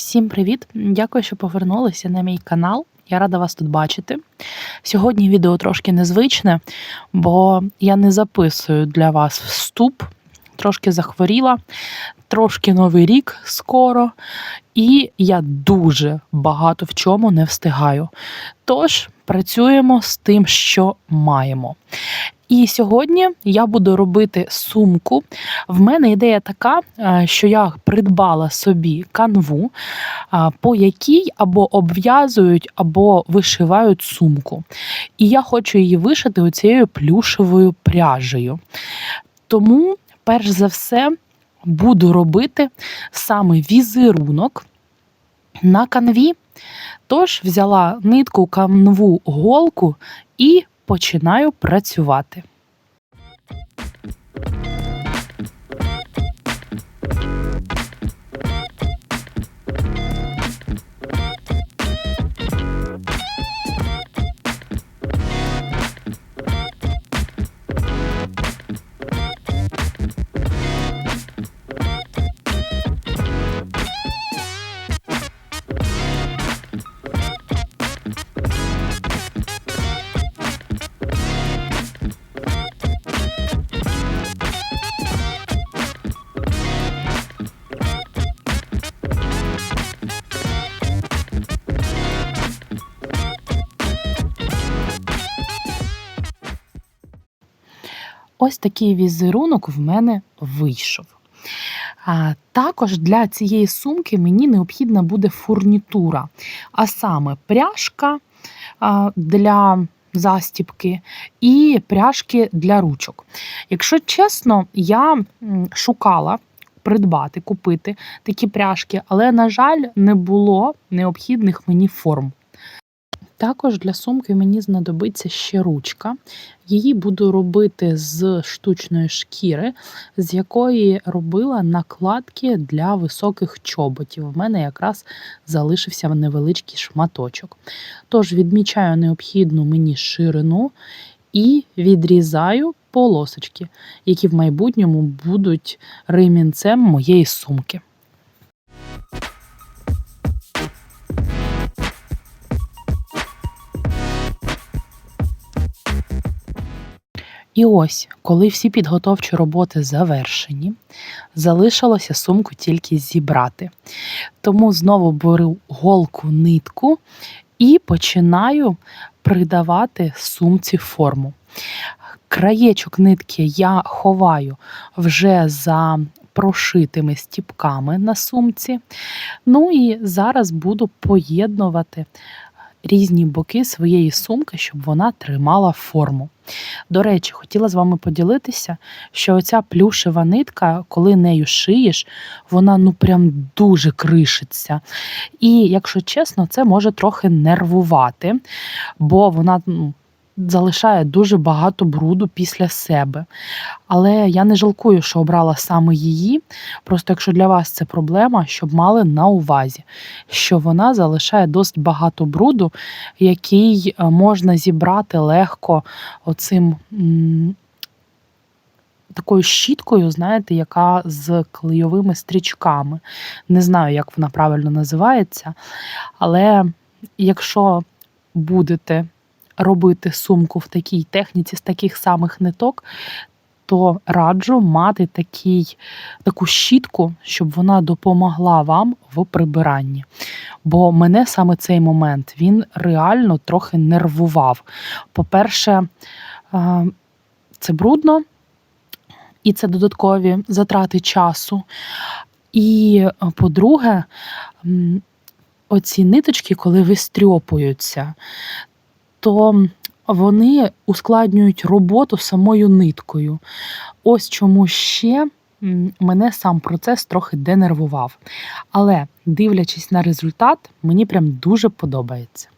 Всім привіт! Дякую, що повернулися на мій канал. Я рада вас тут бачити. Сьогодні відео трошки незвичне, бо я не записую для вас вступ, трошки захворіла, трошки новий рік скоро, і я дуже багато в чому не встигаю. Тож працюємо з тим, що маємо. І сьогодні я буду робити сумку. В мене ідея така, е, що я придбала собі канву, по якій або обв'язують, або вишивають сумку. І я хочу її вишити оцією плюшевою пряжею. Тому, перш за все, буду робити саме візерунок на канві. Тож взяла нитку, канву, голку і починаю працювати. Ось такий візерунок в мене вийшов. А, також для цієї сумки мені необхідна буде фурнітура, а саме пряжка для застіпки і пряжки для ручок. Якщо чесно, я шукала придбати, купити такі пряжки, але, на жаль, не було необхідних мені форм. Також для сумки мені знадобиться ще ручка. Її буду робити з штучної шкіри, з якої робила накладки для високих чоботів. У мене якраз залишився невеличкий шматочок. Тож відмічаю необхідну мені ширину і відрізаю полосочки, які в майбутньому будуть ремінцем моєї сумки. І ось, коли всі підготовчі роботи завершені, залишилося сумку тільки зібрати. Тому знову беру голку нитку і починаю придавати сумці форму. Краєчок нитки я ховаю вже за прошитими стіпками на сумці. Ну і зараз буду поєднувати різні боки своєї сумки, щоб вона тримала форму. До речі, хотіла з вами поділитися, що оця плюшева нитка, коли нею шиєш, вона ну прям дуже кришиться. І, якщо чесно, це може трохи нервувати, бо вона ну, залишає дуже багато бруду після себе. Але я не жалкую, що обрала саме її. Просто якщо для вас це проблема, щоб мали на увазі, що вона залишає досить багато бруду, який е, можна зібрати легко оцим. Такою щіткою, знаєте, яка з клейовими стрічками. Не знаю, як вона правильно називається. Але якщо будете робити сумку в такій техніці з таких самих ниток, то раджу мати такий, таку щітку, щоб вона допомогла вам в прибиранні. Бо мене саме цей момент він реально трохи нервував. По-перше, е, це брудно, і це додаткові затрати часу. І, е, по-друге, оці ниточки, коли вистрьопуються, то вони ускладнюють роботу самою ниткою. Ось чому ще мене сам процес трохи денервував. Але дивлячись на результат, мені прям дуже подобається.